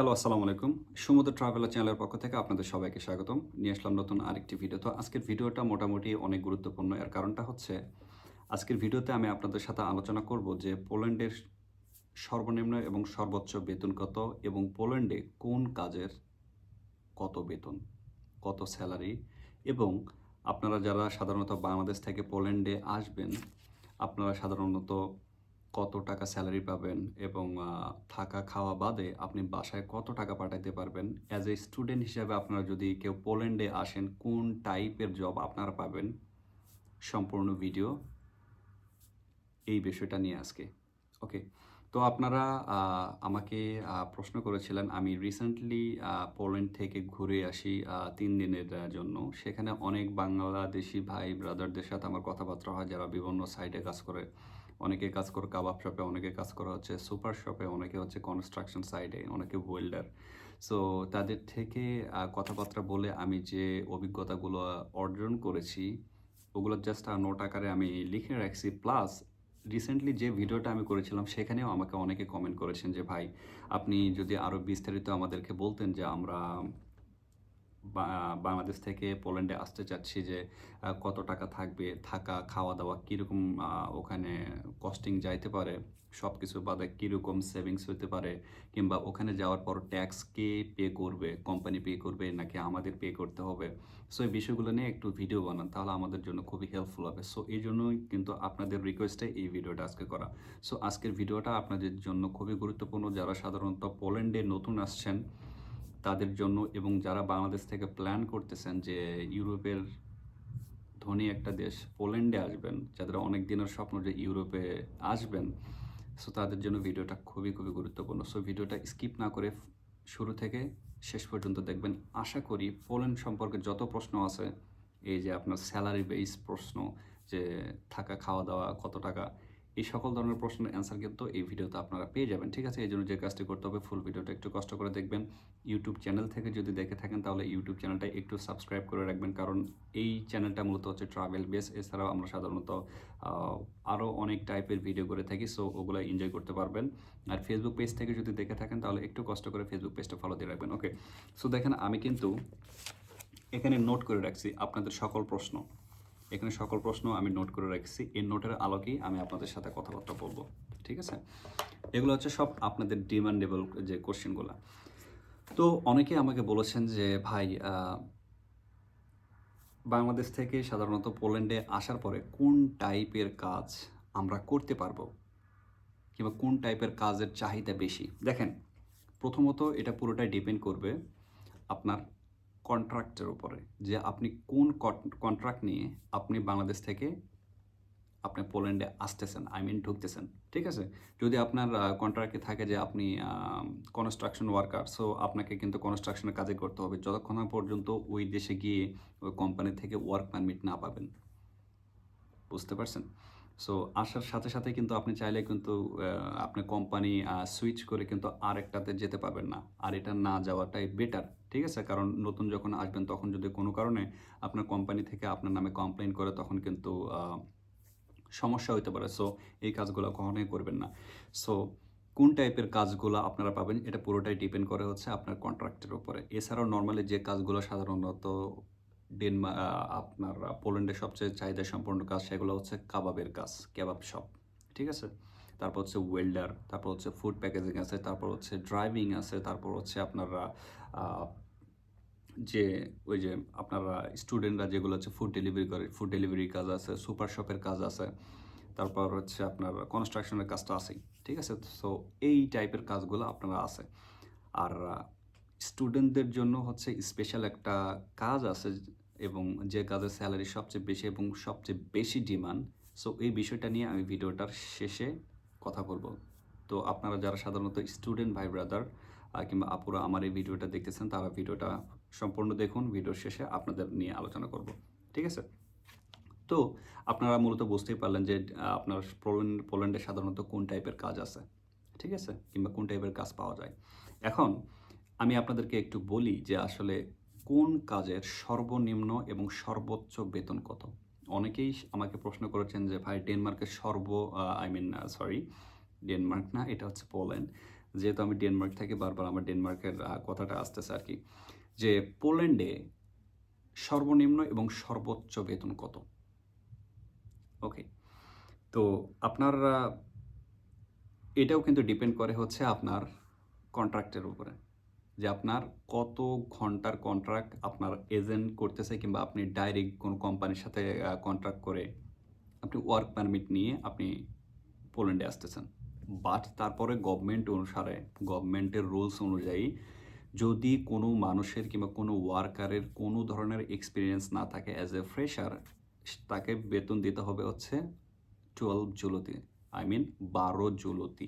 Hello আসসালামু আলাইকুম। সমুদ্র ট্রাভেলার চ্যানেলের পক্ষ থেকে আপনাদের সবাইকে স্বাগতম। নিয়ে আসলাম নতুন আরেকটি ভিডিও তো আজকের ভিডিওটা মোটামুটি অনেক গুরুত্বপূর্ণ। এর কারণটা হচ্ছে, আজকের ভিডিওতে আমি আপনাদের সাথে আলোচনা করব যে পোল্যান্ডের সর্বনিম্ন এবং সর্বোচ্চ বেতন কত এবং পোল্যান্ডে কোন কাজের কত বেতন, কত স্যালারি এবং আপনারা যারা সাধারণত বাংলাদেশ থেকে পোল্যান্ডে আসবেন, আপনারা সাধারণত কত টাকা স্যালারি পাবেন এবং থাকা খাওয়া বাদে আপনি বাসায় কত টাকা পাঠাইতে পারবেন? অ্যাজ এ স্টুডেন্ট হিসাবে আপনারা যদি কেউ পোল্যান্ডে আসেন, কোন টাইপের জব আপনারা পাবেন? সম্পূর্ণ ভিডিও এই বিষয়টা নিয়ে আজকে। ওকে তো আপনারা আমাকে প্রশ্ন করেছিলেন, আমি রিসেন্টলি পোল্যান্ড থেকে ঘুরে আসি তিন দিনের জন্য। সেখানে অনেক বাংলাদেশি ভাই ব্রাদারদের সাথে আমার কথাবার্তা হয়, যারা বিভিন্ন সাইডে কাজ করে। অনেকে কাজ করে কাবাব শপে অনেকে কাজ করা হচ্ছে সুপার শপে অনেকে হচ্ছে কনস্ট্রাকশন সাইডে অনেকে ওয়েল্ডার সো তাদের থেকে কথাবার্তা বলে আমি যে অভিজ্ঞতাগুলো অর্জন করেছি, ওগুলো জাস্ট নোট আকারে আমি লিখে রাখছি। প্লাস রিসেন্টলি যে ভিডিওটা আমি করেছিলাম, সেখানেও আমাকে অনেকে কমেন্ট করেছেন যে, ভাই, আপনি যদি আরও বিস্তারিত আমাদেরকে বলতেন যে, আমরা বাংলাদেশ থেকে পোল্যান্ডে আসতে চাচ্ছি যে কত টাকা থাকবে, থাকা খাওয়া দাওয়া কীরকম ওখানে কস্টিং যাইতে পারে সব কিছু বাদে কীরকম সেভিংস হতে পারে, কিংবা ওখানে যাওয়ার পর ট্যাক্স কে পে করবে কোম্পানি পে করবে, নাকি আমাদের পে করতে হবে? সো এই বিষয়গুলো নিয়ে একটু ভিডিও বানান, তাহলে আমাদের জন্য খুবই হেল্পফুল হবে। সো এই জন্যই কিন্তু আপনাদের রিকোয়েস্টে এই ভিডিওটা আজকে করা। সো আজকের ভিডিওটা আপনাদের জন্য খুবই গুরুত্বপূর্ণ। যারা সাধারণত পোল্যান্ডে নতুন আসছেন তাদের জন্য এবং যারা বাংলাদেশ থেকে প্ল্যান করতেছেন যে ইউরোপের ধনী একটা দেশ পোল্যান্ডে আসবেন, যাদের অনেক দিনের স্বপ্ন যে ইউরোপে আসবেন সো তাদের জন্য ভিডিওটা খুবই খুবই গুরুত্বপূর্ণ। সো ভিডিওটা স্কিপ না করে শুরু থেকে শেষ পর্যন্ত দেখবেন। আশা করি পোল্যান্ড সম্পর্কে যত প্রশ্ন আছে, এই যে আপনার স্যালারি বেস প্রশ্ন, যে থাকা, খাওয়া দাওয়া কত টাকা এই সকল ধরনের প্রশ্নের অ্যান্সার কিন্তু এই ভিডিওতে আপনারা পেয়ে যাবেন। ঠিক আছে? এই জন্য যে কাজটি করতে হবে ফুল ভিডিওটা একটু কষ্ট করে দেখবেন। ইউটিউব চ্যানেল থেকে যদি দেখে থাকেন, তাহলে ইউটিউব চ্যানেলটা একটু সাবস্ক্রাইব করে রাখবেন। কারণ এই চ্যানেলটা মূলত হচ্ছে ট্রাভেল বেস এছাড়াও আমরা সাধারণত আরও অনেক টাইপের ভিডিও করে থাকি সো ওগুলো এনজয় করতে পারবেন। আর ফেসবুক পেজ থেকে যদি দেখে থাকেন, তাহলে একটু কষ্ট করে ফেসবুক পেজটা ফলো দিয়ে রাখবেন। ওকে সো দেখেন, আমি কিন্তু এখানে নোট করে রাখছি আপনাদের সকল প্রশ্ন। এখানে সকল প্রশ্ন আমি নোট করে রাখছি। এই নোটের আলোকেই আমি আপনাদের সাথে কথাবার্তা বলব। ঠিক আছে? এগুলো হচ্ছে সব আপনাদের ডিমান্ডেবল যে কোশ্চেনগুলো তো অনেকে আমাকে বলেছেন যে, ভাই বাংলাদেশ থেকে সাধারণত পোল্যান্ডে আসার পরে কোন টাইপের কাজ আমরা করতে পারব? কিংবা কোন টাইপের কাজের চাহিদা বেশি? দেখেন, প্রথমত এটা পুরোটাই ডিপেন্ড করবে আপনার কন্ট্রাক্টের উপরে যে আপনি কোন কন্ট্রাক্ট নিয়ে আপনি বাংলাদেশ থেকে আপনি পোল্যান্ডে আসতেছেন আই মিন ঢুকতেছেন, ঠিক আছে? যদি আপনার কন্ট্রাক্টে থাকে যে আপনি কনস্ট্রাকশন ওয়ার্কার সো আপনাকে কিন্তু কনস্ট্রাকশনের কাজে করতে হবে। যতক্ষণ পর্যন্ত ওই দেশে গিয়ে ওই কোম্পানি থেকে ওয়ার্ক পারমিট না পাবেন। বুঝতে পারছেন? সো আসার সাথে সাথে কিন্তু আপনি চাইলে কিন্তু আপনি কোম্পানি সুইচ করে কিন্তু আরেকটাতে যেতে পারবেন না। আর এটা না যাওয়াটাই বেটার ঠিক আছে? কারণ নতুন যখন আসবেন তখন যদি কোনো কারণে আপনার কোম্পানি থেকে আপনার নামে কমপ্লেন করে তখন কিন্তু সমস্যা হতে পারে। সো এই কাজগুলো কখনোই করবেন না। সো কোন টাইপের কাজগুলো আপনারা পাবেন এটা পুরোটাই ডিপেন্ড করে হচ্ছে আপনার কন্ট্রাক্টের উপরে। এছাড়াও নর্মালি যে কাজগুলো সাধারণত ডেনমা আহ, আপনার পোল্যান্ডের সবচেয়ে চাহিদা সম্পন্ন কাজ সেগুলো হচ্ছে কাবাবের কাজ কেবাব শপ ঠিক আছে? তারপর হচ্ছে ওয়েল্ডার তারপর হচ্ছে ফুড প্যাকেজিং আছে, তারপর হচ্ছে ড্রাইভিং আছে, তারপর হচ্ছে আপনারা যে ওই যে আপনারা স্টুডেন্টরা যেগুলো হচ্ছে ফুড ডেলিভারি করে ফুড ডেলিভারি কাজ আছে সুপার শপের কাজ আছে, তারপর হচ্ছে আপনার কনস্ট্রাকশনের কাজটা আছেই, ঠিক আছে? সো এই টাইপের কাজগুলো আপনারা আছে। আর স্টুডেন্টদের জন্য হচ্ছে স্পেশাল একটা কাজ আছে এবং যে কাজের স্যালারি সবচেয়ে বেশি এবং সবচেয়ে বেশি ডিমান্ড সো এই বিষয়টা নিয়ে আমি ভিডিওটার শেষে কথা বলব। তো আপনারা যারা সাধারণত স্টুডেন্ট ভাই ব্রাদার কিংবা আপুরা আমার এই ভিডিওটা দেখতেছেন, তারা ভিডিওটা সম্পূর্ণ দেখুন। ভিডিওর শেষে আপনাদের নিয়ে আলোচনা করব। ঠিক আছে? তো আপনারা মূলত বুঝতেই পারলেন যে আপনার পোল্যান্ড, পোল্যান্ডে সাধারণত কোন টাইপের কাজ আছে। ঠিক আছে? কিংবা কোন টাইপের কাজ পাওয়া যায়। এখন আমি আপনাদেরকে একটু বলি যে আসলে কোন কাজের সর্বনিম্ন এবং সর্বোচ্চ বেতন কত? অনেকেই আমাকে প্রশ্ন করেছেন যে, ভাই, ডেনমার্কের সর্ব আই মিন সরি ডেনমার্ক না, এটা হচ্ছে পোল্যান্ড। যেহেতু আমি ডেনমার্ক থেকে, বারবার আমার ডেনমার্কের কথাটা আসতেছে আর কি যে, পোল্যান্ডে সর্বনিম্ন এবং সর্বোচ্চ বেতন কত? ওকে তো আপনার এটাও কিন্তু ডিপেন্ড করে হচ্ছে আপনার কন্ট্রাক্টের উপরে। যে আপনার কত ঘণ্টার কন্ট্রাক্ট আপনার এজেন্ট করতেছে কিংবা আপনি ডাইরেক্ট কোনো কোম্পানির সাথে কন্ট্রাক্ট করে আপনি ওয়ার্ক পারমিট নিয়ে আপনি পোল্যান্ডে আসতেছেন। বাট তারপরে গভর্নমেন্ট অনুসারে গভর্নমেন্টের রুলস অনুযায়ী যদি কোনো মানুষের কিংবা কোনো ওয়ার্কারের কোনো ধরনের এক্সপিরিয়েন্স না থাকে অ্যাজ এ ফ্রেশার তাকে বেতন দিতে হবে হচ্ছে টুয়েলভ জুলতি আই মিন বারো জুলতি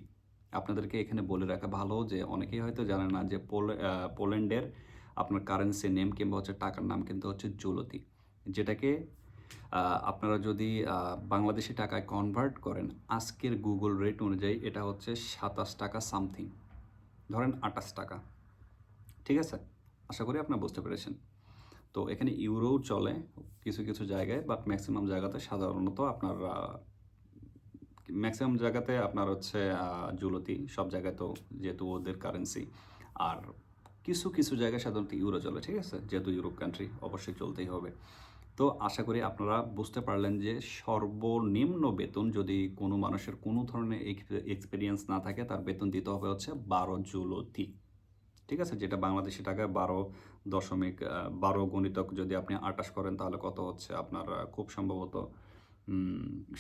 আপনাদেরকে এখানে বলে রাখা ভালো যে অনেকেই হয়তো জানে না যে পোল- পোল্যান্ডের আপনার কারেন্সি নেম কিংবা হচ্ছে টাকার নাম কিন্তু হচ্ছে জুলতি যেটাকে আপনারা যদি বাংলাদেশি টাকায় কনভার্ট করেন, আজকের গুগল রেট অনুযায়ী এটা হচ্ছে সাতাশ টাকা সামথিং ধরেন আটাশ টাকা। ঠিক আছে? আশা করি আপনারা বুঝতে পেরেছেন। তো এখানে ইউরোও চলে কিছু কিছু জায়গায় বাট ম্যাক্সিমাম জায়গাতে সাধারণত আপনার ম্যাক্সিমাম জায়গাতে আপনার হচ্ছে জুলতি। সব জায়গায় তো যেহেতু ওদের কারেন্সি আর কিছু কিছু জায়গায় সাধারণত ইউরো চলে, ঠিক আছে? যেহেতু ইউরোপ কান্ট্রি অবশ্যই চলতেই হবে। তো আশা করি আপনারা বুঝতে পারলেন যে সর্বনিম্ন বেতন যদি কোনো মানুষের কোনো ধরনের এক্সপিরিয়েন্স না থাকে, তার বেতন দিতে হবে হচ্ছে বারো জুলতি। ঠিক আছে? যেটা বাংলাদেশি টাকায় বারো দশমিক বারো গণিতক যদি আপনি আটাশ করেন, তাহলে কত হচ্ছে আপনার খুব সম্ভবত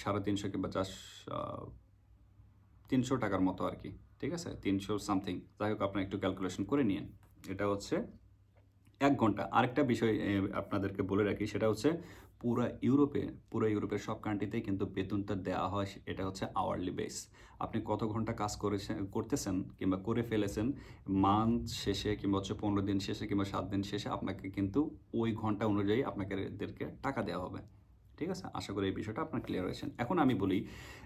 সাড়ে তিনশো কিংবা চার তিনশো টাকার মতো আর কি, ঠিক আছে? তিনশো সামথিং যাই হোক, আপনার একটু ক্যালকুলেশন করে নিন এটা হচ্ছে এক ঘণ্টা। আরেকটা বিষয় আপনাদেরকে বলে রাখি, সেটা হচ্ছে পুরো ইউরোপে, পুরো ইউরোপের সব কান্ট্রিতেই কিন্তু বেতনটা দেওয়া হয়, এটা হচ্ছে আওয়ারলি বেস আপনি কত ঘণ্টা কাজ করেছেন করতেছেন কিংবা করে ফেলেছেন মান্থ শেষে কিংবা হচ্ছে পনেরো দিন শেষে কিংবা সাত দিন শেষে আপনাকে কিন্তু ওই ঘণ্টা অনুযায়ী আপনাকে টাকা দেওয়া হবে। ঠিক আছে? আশা করি এই বিষয়টা আপনার ক্লিয়ার হয়েছেন এখন আমি বলি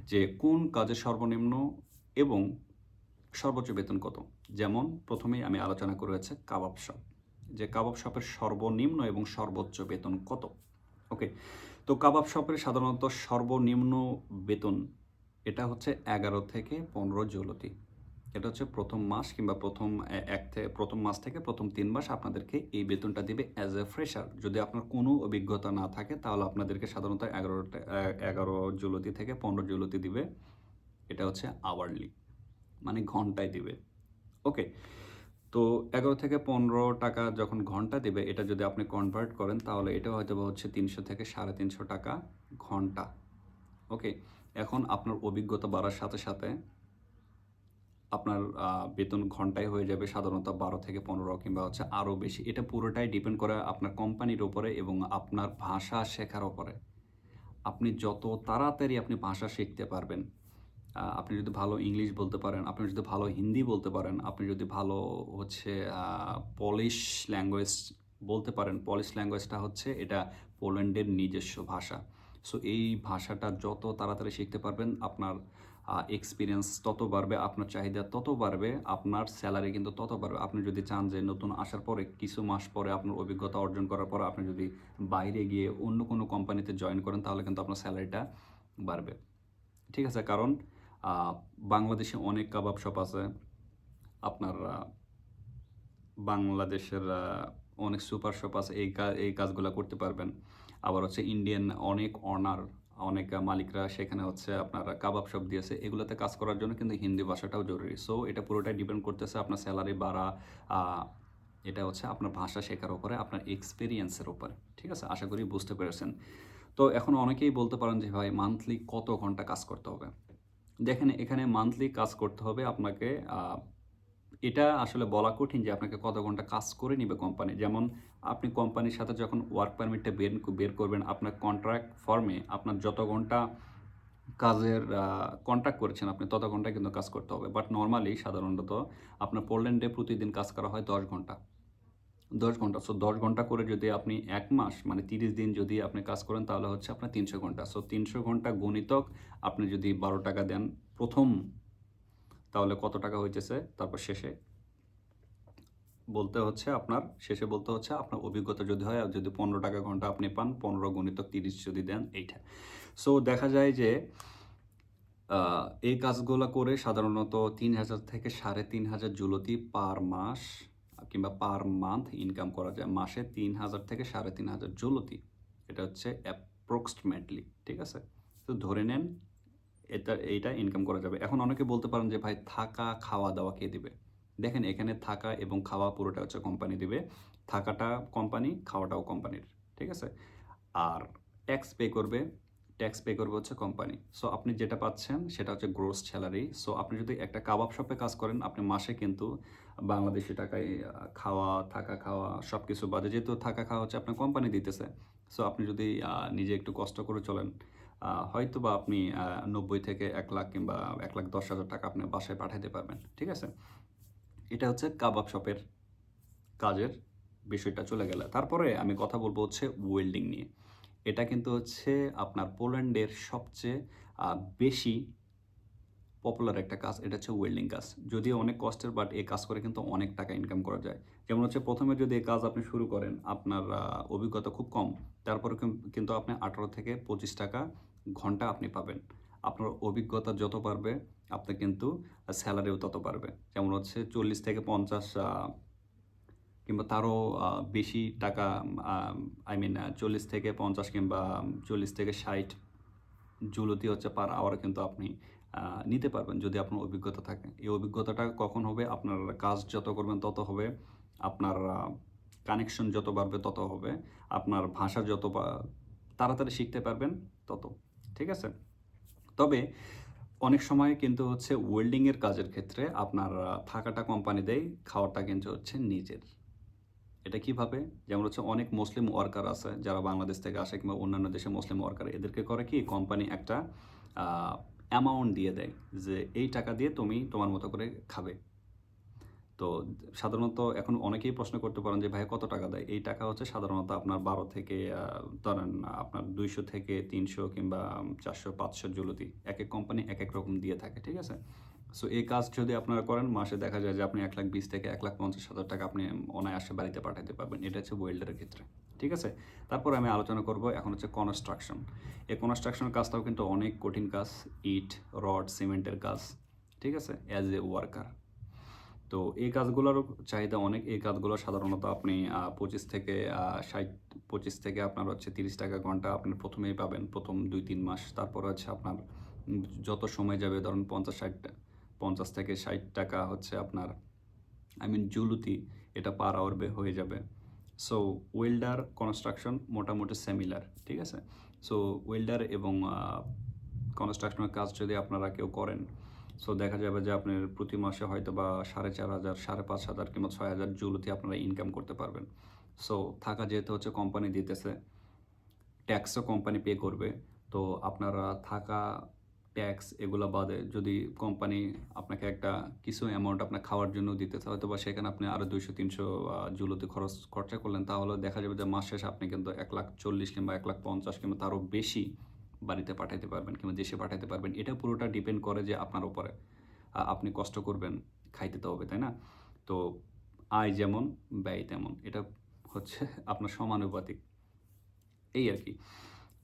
যে কোন কাজের সর্বনিম্ন এবং সর্বোচ্চ বেতন কত? যেমন প্রথমেই আমি আলোচনা করে হচ্ছে কাবাব শপ। যে কাবাব শপের সর্বনিম্ন এবং সর্বোচ্চ বেতন কত? ওকে? তো কাবাব শপের সাধারণত সর্বনিম্ন বেতন এটা হচ্ছে এগারো থেকে পনেরো জলতি এটা হচ্ছে প্রথম মাস কিংবা প্রথম এক থেকে প্রথম মাস থেকে প্রথম তিন মাস আপনাদেরকে এই বেতনটা দিবে অ্যাজ এ ফ্রেশার যদি আপনার কোনো অভিজ্ঞতা না থাকে, তাহলে আপনাদেরকে সাধারণত এগারো এগারো জুলতি থেকে পনেরো জুলতি দিবে। এটা হচ্ছে আওয়ারলি মানে ঘন্টায় দিবে। ওকে, তো এগারো থেকে পনেরো টাকা যখন ঘণ্টা দেবে, এটা যদি আপনি কনভার্ট করেন, তাহলে এটা হয়তো হচ্ছে তিনশো থেকে সাড়ে তিনশো টাকা ঘণ্টা। ওকে, এখন আপনার অভিজ্ঞতা বাড়ার সাথে সাথে আপনার বেতন ঘন্টায় হয়ে যাবে সাধারণত বারো থেকে পনেরো কিংবা হচ্ছে আরও বেশি। এটা পুরোটাই ডিপেন্ড করে আপনার কোম্পানির ওপরে এবং আপনার ভাষা শেখার ওপরে আপনি যত তাড়াতাড়ি আপনি ভাষা শিখতে পারবেন আপনি যদি ভালো ইংলিশ বলতে পারেন, আপনি যদি ভালো হিন্দি বলতে পারেন, আপনি যদি ভালো হচ্ছে পলিশ ল্যাঙ্গুয়েজ বলতে পারেন পলিশ ল্যাঙ্গুয়েজটা হচ্ছে এটা পোল্যান্ডের নিজস্ব ভাষা। সো এই ভাষাটা যত তাড়াতাড়ি শিখতে পারবেন, আপনার এক্সপিরিয়েন্স তত বাড়বে, আপনার চাহিদা তত বাড়বে, আপনার স্যালারি কিন্তু তত বাড়বে। আপনি যদি চান যে নতুন আসার পরে, কিছু মাস পরে আপনার অভিজ্ঞতা অর্জন করার পর আপনি যদি বাইরে গিয়ে অন্য কোনো কোম্পানিতে জয়েন করেন, তাহলে কিন্তু আপনার স্যালারিটা বাড়বে। ঠিক আছে, কারণ বাংলাদেশে অনেক কাবাব শপ আছে। আপনার বাংলাদেশের অনেক সুপার শপ আছে। এই এই কাজগুলো করতে পারবেন। আবার হচ্ছে ইন্ডিয়ান অনেক অনার অনেক মালিকরা সেখানে হচ্ছে আপনার কাবাব শপ দিয়েছে। এগুলোতে কাজ করার জন্য কিন্তু হিন্দি ভাষাটাও জরুরি। সো এটা পুরোটাই ডিপেন্ড করতেছে আপনার স্যালারি বাড়া এটা হচ্ছে আপনার ভাষা শেখার উপরে, আপনার এক্সপিরিয়েন্সের উপরে। ঠিক আছে? আশা করি বুঝতে পেরেছেন। তো এখন অনেকেই বলতে পারেন যে, ভাই মান্থলি কত ঘণ্টা কাজ করতে হবে? দেখেন, এখানে মান্থলি কাজ করতে হবে আপনাকে এটা আসলে বলা কঠিন যে, আপনাকে কত ঘণ্টা কাজ করে নিবে কোম্পানি যেমন আপনি কোম্পানির সাথে যখন ওয়ার্ক পারমিটটা বের বের করবেন, আপনার কন্ট্রাক্ট ফর্মে আপনার যত ঘণ্টা কাজের কন্ট্রাক্ট করেছেন আপনি, তত ঘণ্টা কিন্তু কাজ করতে হবে। বাট নর্মালি সাধারণত আপনার পোল্যান্ডে প্রতিদিন কাজ করা হয় দশ ঘণ্টা। দশ ঘণ্টা। সো দশ ঘণ্টা করে যদি আপনি এক মাস মানে তিরিশ দিন যদি আপনি কাজ করেন, তাহলে হচ্ছে আপনার তিনশো ঘণ্টা। সো তিনশো ঘণ্টা গণিতক আপনি যদি বারো টাকা দেন প্রথম, তাহলে কত টাকা হইতেছে? তারপর শেষে বলতে হচ্ছে আপনার, শেষে বলতে হচ্ছে আপনার অভিজ্ঞতা যদি হয় যদি পনেরো টাকা ঘণ্টা আপনি পান, পনেরো গণিতক তিরিশ যদি দেন, এইটা। সো দেখা যায় যে এই কাজগুলো করে সাধারণত তিন হাজার থেকে সাড়ে তিন হাজার জুলতি পার মাস, কিংবা পার মান্থ ইনকাম করা যায়। মাসে তিন হাজার থেকে সাড়ে তিন হাজার জুলতি এটা হচ্ছে অ্যাপ্রক্সিমেটলি ঠিক আছে? তো ধরে নেন, এটা, এইটা ইনকাম করা যাবে। এখন অনেকে বলতে পারেন যে, ভাই, থাকা খাওয়া দাওয়া কে দিবে? দেখেন এখানে থাকা এবং খাওয়া পুরোটা হচ্ছে কোম্পানি দিবে। থাকাটা কোম্পানি খাওয়াটাও কোম্পানির ঠিক আছে? আর ট্যাক্স পে করবে ট্যাক্স পে করবে হচ্ছে কোম্পানি সো আপনি যেটা পাচ্ছেন সেটা হচ্ছে গ্রোস স্যালারি সো আপনি যদি একটা কাবাব শপে কাজ করেন, আপনি মাসে কিন্তু বাংলাদেশি টাকায় খাওয়া, থাকা খাওয়া সব কিছু বাদে যেহেতু থাকা খাওয়া হচ্ছে আপনার কোম্পানি দিতেছে। সো আপনি যদি নিজে একটু কষ্ট করে চলেন হয়তো বা আপনি নব্বই থেকে এক লাখ কিংবা এক লাখ দশ হাজার টাকা আপনি বাসায় পাঠাতে পারবেন, ঠিক আছে? এটা হচ্ছে কাবাব শপের কাজের বিষয়টা চলে গেলে। তারপরে আমি কথা বলব হচ্ছে ওয়েল্ডিং নিয়ে। এটা কিন্তু হচ্ছে আপনার পোল্যান্ডের সবচেয়ে বেশি পপুলার একটা কাজ, এটা হচ্ছে ওয়েল্ডিং কাজ। যদিও অনেক কষ্টের বাট এই কাজ করে কিন্তু অনেক টাকা ইনকাম করা যায়। যেমন হচ্ছে প্রথমে যদি এই কাজ আপনি শুরু করেন, আপনার অভিজ্ঞতা খুব কম, তারপরে কিন্তু আপনি আঠারো থেকে পঁচিশ টাকা ঘণ্টা আপনি পাবেন। আপনার অভিজ্ঞতা যত পারবে আপনি কিন্তু স্যালারিও তত পারবে যেমন হচ্ছে চল্লিশ থেকে পঞ্চাশ কিংবা তারও বেশি টাকা আই মিন চল্লিশ থেকে পঞ্চাশ কিংবা চল্লিশ থেকে ষাট জুলতি হচ্ছে পার আওয়ার কিন্তু আপনি নিতে পারবেন যদি আপনার অভিজ্ঞতা থাকে। এই অভিজ্ঞতাটা কখন হবে? আপনার কাজ যত করবেন তত হবে, আপনার কানেকশন যত বাড়বে তত হবে, আপনার ভাষা যত তাড়াতাড়ি শিখতে পারবেন তত। ঠিক আছে? তবে অনেক সময় কিন্তু হচ্ছে ওয়েল্ডিংয়ের কাজের ক্ষেত্রে আপনার থাকাটা কোম্পানি দেয়, খাওয়াটা কিন্তু হচ্ছে নিজের। এটা কীভাবে? যেমন হচ্ছে অনেক মুসলিম ওয়ার্কার আছে, যারা বাংলাদেশ থেকে আসে কিংবা অন্যান্য দেশে মুসলিম ওয়ার্কার এদেরকে করে কি কোম্পানি একটা অ্যামাউন্ট দিয়ে দেয় যে এই টাকা দিয়ে তুমি তোমার মতো করে খাবে। তো সাধারণত এখন অনেকেই প্রশ্ন করতে পারেন যে ভাই কত টাকা দেয়? এই টাকা হচ্ছে সাধারণত আপনার বারো থেকে ধরেন আপনার দুইশো থেকে তিনশো কিংবা চারশো, পাঁচশো জুলতি এক এক কোম্পানি এক এক রকম দিয়ে থাকে, ঠিক আছে? সো এই কাজ যদি আপনারা করেন, মাসে দেখা যায় যে, আপনি এক লাখ বিশ থেকে এক লাখ পঞ্চাশ হাজার টাকা আপনি অনায়াসে বাড়িতে পাঠাতে পারবেন। এটা হচ্ছে ওয়েল্ডারের ক্ষেত্রে, ঠিক আছে? তারপর আমি আলোচনা করব এখন হচ্ছে কনস্ট্রাকশন এই কনস্ট্রাকশনের কাজটাও কিন্তু অনেক কঠিন কাজ, ইট, রড, সিমেন্টের কাজ, ঠিক আছে? অ্যাজ এ ওয়ার্কার তো এই কাজগুলোরও চাহিদা অনেক। এই কাজগুলো সাধারণত আপনি পঁচিশ থেকে ষাট, পঁচিশ থেকে আপনার হচ্ছে তিরিশ টাকা ঘণ্টা আপনি প্রথমেই পাবেন। প্রথম দুই, তিন মাস। তারপর হচ্ছে আপনার যত সময় যাবে, ধরুন পঞ্চাশ, ষাট, পঞ্চাশ থেকে ষাট টাকা হচ্ছে আপনার, আই মিন জুলুতি, এটা পার আওয়ার বে হয়ে যাবে। সো, ওয়েল্ডার কনস্ট্রাকশন মোটামুটি সেমিলার ঠিক আছে? সো, ওয়েল্ডার এবং কনস্ট্রাকশনের কাজ যদি আপনারা কেউ করেন সো দেখা যাবে যে আপনার প্রতি মাসে হয়তো বা সাড়ে চার হাজার, সাড়ে পাঁচ হাজার কিংবা ছয় হাজার জুলুতি আপনারা ইনকাম করতে পারবেন। সো থাকা যেহেতু হচ্ছে কোম্পানি দিতেছে ট্যাক্সও কোম্পানি পে করবে। তো আপনারা থাকা ট্যাক্স এগুলো বাদে যদি কোম্পানি আপনাকে একটা কিছু অ্যামাউন্ট আপনার খাওয়ার জন্য দিতেছে, হয়তো বা সেখানে আপনি আরও দুইশো, তিনশো জুলোতে খরচ, খরচা করলেন, তাহলে দেখা যাবে যে মাস শেষে আপনি কিন্তু এক লাখ চল্লিশ কিংবা এক লাখ পঞ্চাশ কিংবা তারও বেশি বাড়িতে পাঠাইতে পারবেন কিংবা দেশে পাঠাতে পারবেন, এটা পুরোটা ডিপেন্ড করে যে আপনার উপরে। আপনি কষ্ট করবেন, খাইতে তো হবে, তাই না? তো আয় যেমন, ব্যয় তেমন, এটা হচ্ছে আপনার সমানুপাতিক। এই আর কি।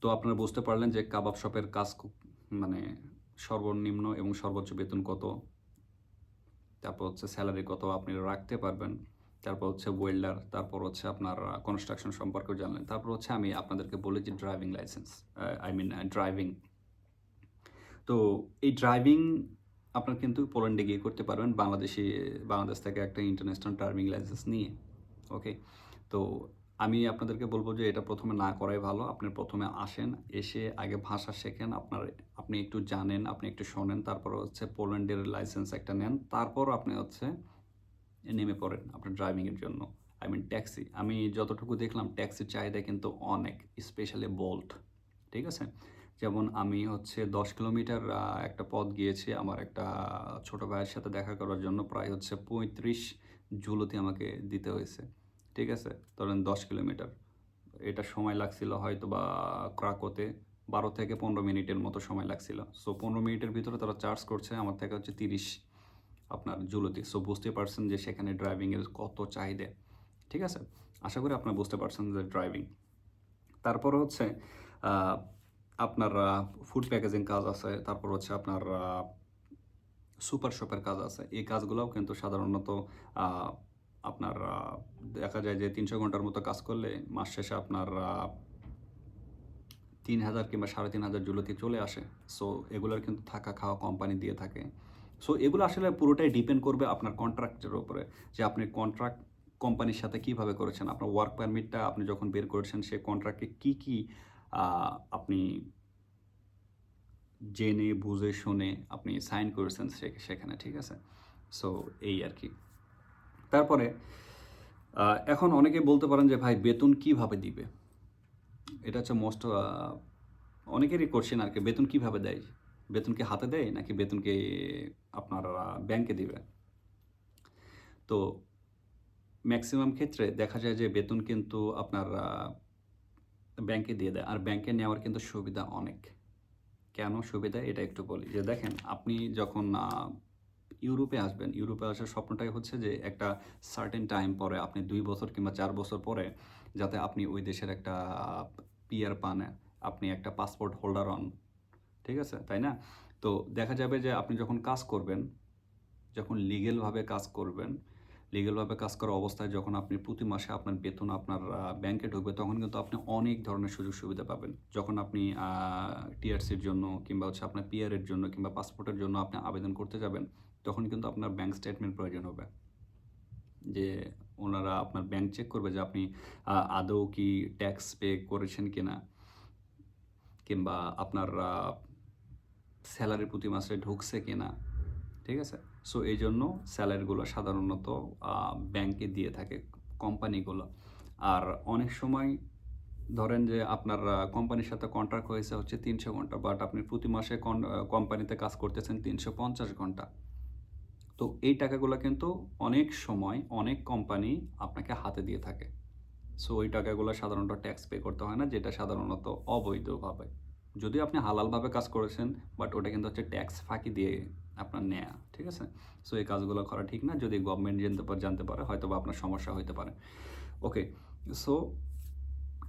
তো আপনারা বুঝতে পারলেন যে কাবাব শপের কাজ মানে সর্বনিম্ন এবং সর্বোচ্চ বেতন কত, তারপর হচ্ছে স্যালারি কত, আপনি রাখতে পারবেন। তারপর হচ্ছে ওয়েল্ডার তারপর হচ্ছে আপনার কনস্ট্রাকশন সম্পর্কেও জানলেন। তারপর হচ্ছে আমি আপনাদেরকে বলেছি driving licence I mean driving তো এই ড্রাইভিং আপনার কিন্তু পোল্যান্ডে গিয়ে করতে পারবেন, বাংলাদেশি, বাংলাদেশ থেকে একটা ইন্টারন্যাশনাল ড্রাইভিং লাইসেন্স নিয়ে ওকে তো আমি আপনাদেরকে বলব যে এটা প্রথমে না করাই ভালো, আপনি প্রথমে আসেন, এসে আগে ভাষা শেখেন, আপনার, আপনি একটু জানেন, আপনি একটু শোনেন, তারপর হচ্ছে পোল্যান্ডের লাইসেন্স একটা নেন, তারপর আপনি হচ্ছে নেমে পড়েন আপনার ড্রাইভিংয়ের জন্য। আই মিন ট্যাক্সি আমি যতটুকু দেখলাম ট্যাক্সির চাহিদা কিন্তু অনেক স্পেশালি বোল্ট ঠিক আছে? যেমন আমি হচ্ছে দশ কিলোমিটার একটা পথ গিয়েছি আমার একটা ছোট ভাইয়ের সাথে দেখা করার জন্য, প্রায় হচ্ছে পঁয়ত্রিশ জুলোতে আমাকে দিতে হয়েছে, ঠিক আছে? ধরেন দশ কিলোমিটার। এটা সময় লাগছিল হয়তো বা ক্রাকোতে বারো থেকে পনেরো মিনিটের মতো সময় লাগছিল। সো পনেরো মিনিটের ভিতরে তারা চার্জ করছে, আমার থেকে হচ্ছে তিরিশ আপনার জুলোতে। সো বুঝতে পারছেন যে সেখানে ড্রাইভিংয়ের কত চাহিদা। ঠিক আছে? আশা করি আপনারা বুঝতে পারছেন যে ড্রাইভিং তারপর হচ্ছে আপনার ফুড প্যাকেজিং কাজ আছে। তারপর হচ্ছে আপনার সুপার শপের কাজ আছে। এই কাজগুলোও কিন্তু সাধারণত আপনার দেখা যায় যে তিনশো ঘণ্টার মতো কাজ করলে মাস শেষে আপনার তিন হাজার কিংবা সাড়ে তিন হাজার জুলতি চলে আসে। সো এগুলোর কিন্তু থাকা খাওয়া কোম্পানি দিয়ে থাকে। সো এগুলো আসলে পুরোটাই ডিপেন্ড করবে আপনার কন্ট্রাক্টের উপরে যে আপনি কন্ট্রাক্ট কোম্পানির সাথে কীভাবে করেছেন, আপনার ওয়ার্ক পারমিটটা আপনি যখন বের করেছেন, সে কন্ট্রাক্টে কি কি আপনি জেনে, বুঝে, শুনে আপনি সাইন করেছেন সেখানে, ঠিক আছে? সো এই আর কি। তারপরে এখন অনেকে বলতে পারেন যে, ভাই, বেতন কীভাবে দিবে? এটা হচ্ছে মোস্ট অনেকেরই কোশ্চেন আর কি, বেতন কীভাবে দেয়? বেতন কি হাতে দেয় নাকি বেতনকে আপনার ব্যাংকে দিবে তো ম্যাক্সিমাম ক্ষেত্রে দেখা যায় যে বেতন কিন্তু আপনার ব্যাংকে দিয়ে দেয়। আর ব্যাংকে নেওয়ার কিন্তু সুবিধা অনেক। কেন সুবিধা? এটা একটু বলি। যে দেখেন, আপনি যখন ইউরোপে আসবেন, ইউরোপে আসার স্বপ্নটাই হচ্ছে যে একটা সার্টেন টাইম পরে, আপনি দুই বছর কিংবা চার বছর পরে যাতে আপনি ওই দেশের একটা পিয়ার পান। আপনি একটা পাসপোর্ট হোল্ডার হন। ঠিক আছে? তাই না? তো দেখা যাবে যে আপনি যখন কাজ করবেন, যখন লিগেলভাবে কাজ করবেন লিগেলভাবে কাজ করা অবস্থায় যখন আপনি প্রতি মাসে আপনার বেতন আপনার ব্যাংকে ঢুকবে, তখন কিন্তু আপনি অনেক ধরনের সুযোগ সুবিধা পাবেন। যখন আপনি টিআরসির জন্য কিংবা হচ্ছে আপনার পিআরের জন্য কিংবা পাসপোর্টের জন্য আপনি আবেদন করতে যাবেন, তখন কিন্তু আপনার ব্যাংক স্টেটমেন্ট প্রয়োজন হবে। যে ওনারা আপনার ব্যাংক চেক করবে যে আপনি আদৌ কি ট্যাক্স পে করেছেন কিনা, কিংবা আপনার স্যালারি প্রতি মাসে ঢুকছে কিনা, ঠিক আছে? সো এই জন্য স্যালারিগুলো সাধারণত ব্যাংকে দিয়ে থাকে কোম্পানিগুলো। আর অনেক সময় ধরেন যে আপনার কোম্পানির সাথে কন্ট্রাক্ট হয়েছে হচ্ছে তিনশো ঘণ্টা বাট আপনি প্রতি মাসে কোম্পানিতে কাজ করতেছেন তিনশো পঞ্চাশ ঘণ্টা। তো এই টাকাগুলো কিন্তু অনেক সময় অনেক কোম্পানি আপনাকে হাতে দিয়ে থাকে। সো ওই টাকাগুলো সাধারণত ট্যাক্স পে করতে হয় না, যেটা সাধারণত অবৈধভাবে। যদিও আপনি হালালভাবে কাজ করেছেন বাট ওটা কিন্তু হচ্ছে ট্যাক্স ফাঁকি দিয়ে আপনার নেয়া, ঠিক আছে? সো এই কাজগুলো করা ঠিক না, যদি গভর্নমেন্ট জানতে পারে জানতে পারে হয়তো বা আপনার সমস্যা হতে পারে। ওকে সো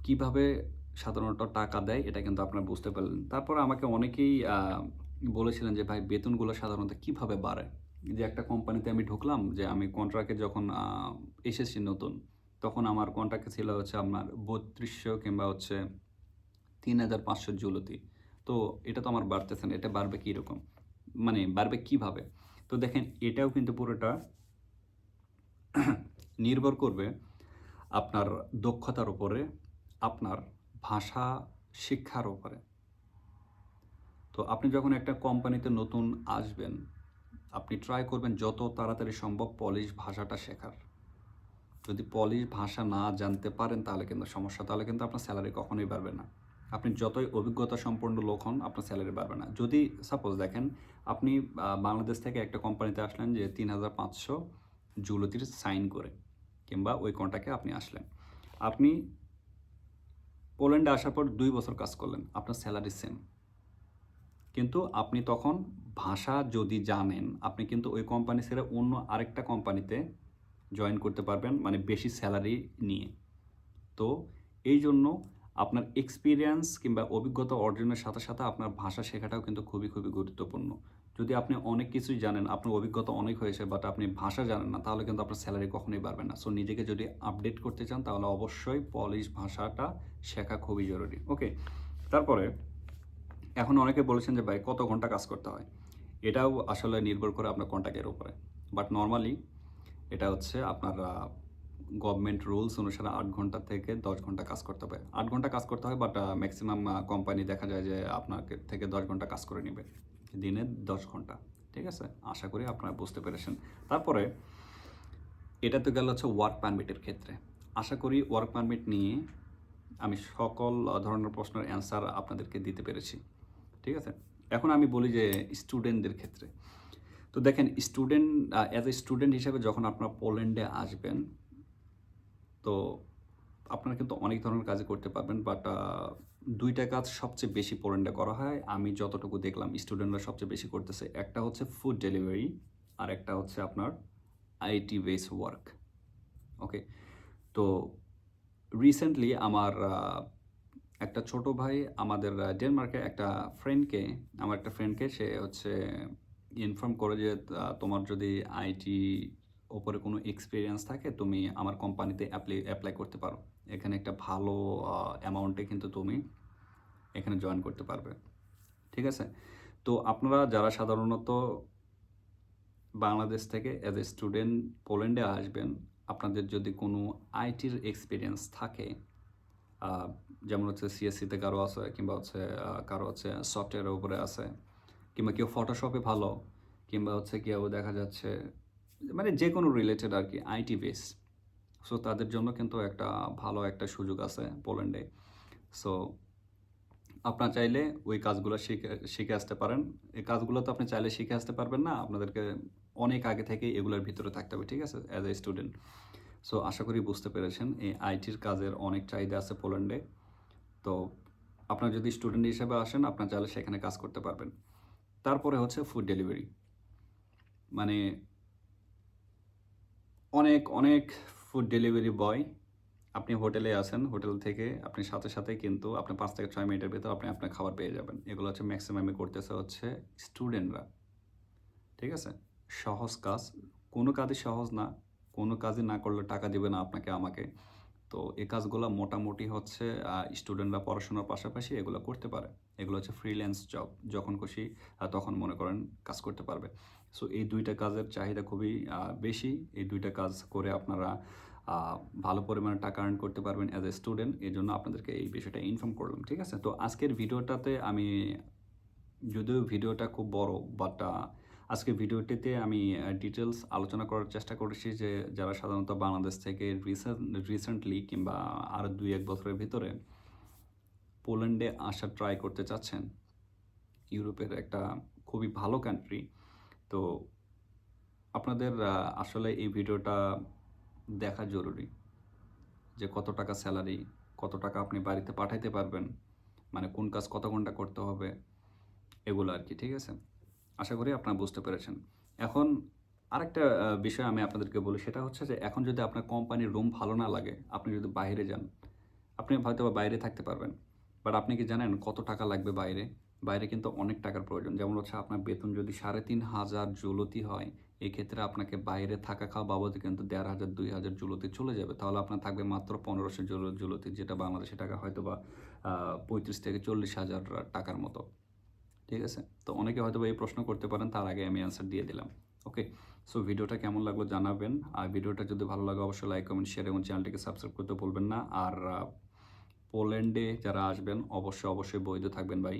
কীভাবে সাধারণত টাকা দেয়, এটা কিন্তু আপনার বুঝতে পারলেন। তারপর আমাকে অনেকেই বলেছিলেন যে, ভাই, বেতনগুলো সাধারণত কীভাবে বাড়ে? যে একটা কোম্পানিতে আমি ঢুকলাম, যে আমি কন্ট্রাক্টে যখন এসেছি নতুন, তখন আমার কন্ট্রাক্টে ছিল হচ্ছে আপনার বত্রিশশো কিংবা হচ্ছে তিন হাজার পাঁচশো জুলতি। তো এটা তো আমার বাড়তেছে না, এটা বাড়বে কীরকম? মানে বাড়বে কীভাবে? তো দেখেন, এটাও কিন্তু পুরোটা নির্ভর করবে আপনার দক্ষতার উপরে, আপনার ভাষা শিক্ষার উপরে। তো আপনি যখন একটা কোম্পানিতে নতুন আসবেন, আপনি ট্রাই করবেন যত তাড়াতাড়ি সম্ভব পলিশ ভাষাটা শেখার। যদি পলিশ ভাষা না জানতে পারেন, তাহলে কিন্তু সমস্যা, তাহলে কিন্তু আপনার স্যালারি কখনোই বাড়বে না। আপনি যতই অভিজ্ঞতা সম্পন্ন লোক হন, আপনার স্যালারি বাড়বে না। যদি সাপোজ দেখেন, আপনি বাংলাদেশ থেকে একটা কোম্পানিতে আসলেন যে তিন হাজার পাঁচশো জুলতির সাইন করে, কিংবা ওই কন্টাকে আপনি আসলেন। আপনি পোল্যান্ডে আসার পর দুই বছর কাজ করলেন, আপনার স্যালারি সেম কিন্তু আপনি তখন ভাষা যদি জানেন, আপনি কিন্তু ওই কোম্পানি ছেড়ে অন্য আরেকটা কোম্পানিতে জয়েন করতে পারবেন মানে বেশি স্যালারি নিয়ে। তো এই জন্য আপনার এক্সপিরিয়েন্স কিংবা অভিজ্ঞতা অর্জনের সাথে সাথে আপনার ভাষা শেখাটাও কিন্তু খুবই খুবই গুরুত্বপূর্ণ। যদি আপনি অনেক কিছুই জানেন, আপনার অভিজ্ঞতা অনেক হয়েছে বাট আপনি ভাষা জানেন না, তাহলে কিন্তু আপনার স্যালারি কখনোই বাড়বে না। সো নিজেকে যদি আপডেট করতে চান, তাহলে অবশ্যই পলিশ ভাষাটা শেখা খুবই জরুরি। ওকে তারপরে, এখন অনেকে বলেছেন যে, ভাই, কত ঘণ্টা কাজ করতে হয়? এটাও আসলে নির্ভর করে আপনার কন্ট্যাক্টের উপরে। বাট নর্মালি এটা হচ্ছে আপনার গভর্নমেন্ট রুলস অনুসারে আট ঘণ্টা থেকে দশ ঘণ্টা কাজ করতে হবে। আট ঘণ্টা কাজ করতে হয় বাট ম্যাক্সিমাম কোম্পানি দেখা যায় যে আপনাকে থেকে দশ ঘণ্টা কাজ করে নেবে। দিনে দশ ঘণ্টা, ঠিক আছে? আশা করি আপনারা বুঝতে পেরেছেন। তারপরে, এটা তো গেল হচ্ছে ওয়ার্ক পারমিটের ক্ষেত্রে। আশা করি ওয়ার্ক পারমিট নিয়ে আমি সকল ধরনের প্রশ্নের অ্যান্সার আপনাদেরকে দিতে পেরেছি। ঠিক আছে? এখন আমি বলি যে স্টুডেন্টদের ক্ষেত্রে। তো দেখেন স্টুডেন্ট অ্যাজ এ স্টুডেন্ট হিসেবে যখন আপনারা পোল্যান্ডে আসবেন তো আপনারা কিন্তু অনেক ধরনের কাজ করতে পারবেন বাট দুইটা কাজ সবচেয়ে বেশি পোল্যান্ডে করা হয়। আমি যতটুকু দেখলাম স্টুডেন্টরা সবচেয়ে বেশি করতেছে। একটা হচ্ছে ফুড ডেলিভারি আর একটা হচ্ছে আপনার আইটি বেস ওয়ার্ক ওকে তো রিসেন্টলি আমার একটা ছোট ভাই আমাদের ডেনমার্কে একটা ফ্রেন্ডকে আমার একটা ফ্রেন্ডকে সে হচ্ছে ইনফর্ম করে যে তোমার যদি আইটি ওপরে কোনো এক্সপিরিয়েন্স থাকে, তুমি আমার কোম্পানিতে অ্যাপ্লাই অ্যাপ্লাই করতে পারো। এখানে একটা ভালো অ্যামাউন্টে কিন্তু তুমি এখানে জয়েন করতে পারবে। ঠিক আছে? তো আপনারা যারা সাধারণত বাংলাদেশ থেকে অ্যাজ এ স্টুডেন্ট পোল্যান্ডে আসবেন, আপনাদের যদি কোনো আইটির এক্সপিরিয়েন্স থাকে যেমন হচ্ছে সিএসসিতে কারও আছে, কিংবা হচ্ছে কারও হচ্ছে সফটওয়্যারের উপরে আছে, কিংবা কেউ ফটোশপে ভালো, কিংবা হচ্ছে কেউ দেখা যাচ্ছে মানে যে কোনো রিলেটেড আর কি আইটি বেস সো তাদের জন্য কিন্তু একটা ভালো একটা সুযোগ আছে পোল্যান্ডে সো আপনার চাইলে ওই কাজগুলো শিখে শিখে আসতে পারেন। এই কাজগুলো তো আপনি চাইলে শিখে আসতে পারবেন না, আপনাদেরকে অনেক আগে থেকে এগুলোর ভিতরে থাকতে হবে, ঠিক আছে? অ্যাজ এ স্টুডেন্ট সো আশা করি বুঝতে পেরেছেন, এই আইটির কাজের অনেক চাহিদা আছে পোল্যান্ডে তো আপনার যদি স্টুডেন্ট হিসেবে আসেন, আপনার চাইলে সেখানে কাজ করতে পারবেন। তারপরে হচ্ছে ফুড ডেলিভারি মানে অনেক অনেক ফুড ডেলিভারি বয় আপনি হোটেলে আসেন হোটেল থেকে আপনি সাথে সাথে কিন্তু আপনি পাঁচ থেকে ছয় মিনিটের ভিতর আপনি আপনার খাবার পেয়ে যাবেন। এগুলো হচ্ছে ম্যাক্সিমামে করতেছে হচ্ছে স্টুডেন্টরা ঠিক আছে? সহজ কাজ। কোনো কাজই সহজ না। কোনো কাজই না করলে টাকা দিবে না আপনাকে, আমাকে। তো এই কাজগুলো মোটামুটি হচ্ছে স্টুডেন্টরা পড়াশোনার পাশাপাশি এগুলো করতে পারে। এগুলো হচ্ছে ফ্রিল্যান্স জব যখন খুশি তখন মনে করেন কাজ করতে পারবে। সো এই দুইটা কাজের চাহিদা খুবই বেশি। এই দুইটা কাজ করে আপনারা ভালো পরিমাণে টাকা আর্ন করতে পারবেন অ্যাজ এ স্টুডেন্ট এই জন্য আপনাদেরকে এই বিষয়টা ইনফর্ম করলাম, ঠিক আছে? তো আজকের ভিডিওটাতে আমি, যদিও ভিডিওটা খুব বড় বাট আজকের ভিডিওটিতে আমি ডিটেলস আলোচনা করার চেষ্টা করেছি যে, যারা সাধারণত বাংলাদেশ থেকে রিসেন্ট রিসেন্টলি কিংবা আর দুই এক বছরের ভিতরে পোল্যান্ডে আসা ট্রাই করতে চাচ্ছেন, ইউরোপের একটা খুবই ভালো কান্ট্রি তো আপনাদের আসলে এই ভিডিওটা দেখা জরুরি যে কত টাকা স্যালারি কত টাকা আপনি বাড়িতে পাঠাইতে পারবেন মানে কোন কাজ কত ঘণ্টা করতে হবে, এগুলো আর কি, ঠিক আছে? আশা করি আপনারা বুঝতে পেরেছেন। এখন আরেকটা বিষয় আমি আপনাদেরকে বলি, সেটা হচ্ছে যে এখন যদি আপনার কোম্পানির রুম ভালো না লাগে, আপনি যদি বাইরে যান, আপনি হয়তো বাইরে থাকতে পারবেন বাট আপনি কি জানেন কত টাকা লাগবে বাইরে? বাইরে কিন্তু অনেক টাকার প্রয়োজন। যেমন হচ্ছে আপনার বেতন যদি সাড়ে তিন হাজার জুলতি হয় এই ক্ষেত্রে আপনাকে বাইরে থাকা খাওয়া বাবদে কিন্তু দেড় হাজার, দুই হাজার জুলতি চলে যাবে। তাহলে আপনার থাকবে মাত্র পনেরোশো জুল, জুলতি, যেটা বাংলাদেশি টাকা হয়তো বা পঁয়ত্রিশ থেকে চল্লিশ হাজার টাকার মতো। ঠিক আছে? তো অনেকে হয়তো এই প্রশ্ন করতে পারেন, তার আগে আমি অ্যান্সার দিয়ে দিলাম। ওকে সো ভিডিওটা কেমন লাগল জানাবেন। আর ভিডিওটা যদি ভালো লাগে, অবশ্যই লাইক কমেন্ট শেয়ার এবং চ্যানেলটিকে সাবস্ক্রাইব করতে বলবেন না। আর পোল্যান্ডে যারা আসবেন, অবশ্যই অবশ্যই বৈধ থাকবেন ভাই।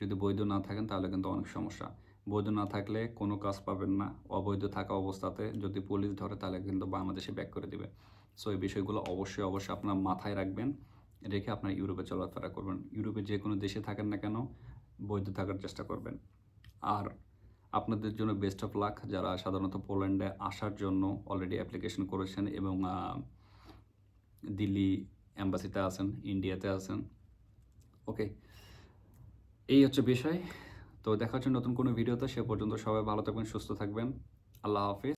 যদি বৈধ না থাকেন, তাহলে কিন্তু অনেক সমস্যা। বৈধ না থাকলে কোনো কাজ পাবেন না। অবৈধ থাকা অবস্থাতে যদি পুলিশ ধরে, তাহলে কিন্তু বাংলাদেশে ব্যাক করে দিবে। সো এই বিষয়গুলো অবশ্যই অবশ্যই আপনার মাথায় রাখবেন। রেখে আপনার ইউরোপে চলাফেরা করবেন। ইউরোপে যে কোনো দেশে থাকেন না কেন, বৈধ থাকার চেষ্টা করবেন। আর আপনাদের জন্য বেস্ট অফ লাক যারা সাধারণত পোল্যান্ডে আসার জন্য অলরেডি অ্যাপ্লিকেশন করেছেন এবং দিল্লি অ্যাম্বাসিতে আছেন ইন্ডিয়াতে আছেন। ওকে এই হচ্ছে বিষয়। তো দেখা হচ্ছে নতুন কোনো ভিডিওতে সে পর্যন্ত সবাই ভালো থাকবেন, সুস্থ থাকবেন। আল্লাহ হাফিজ।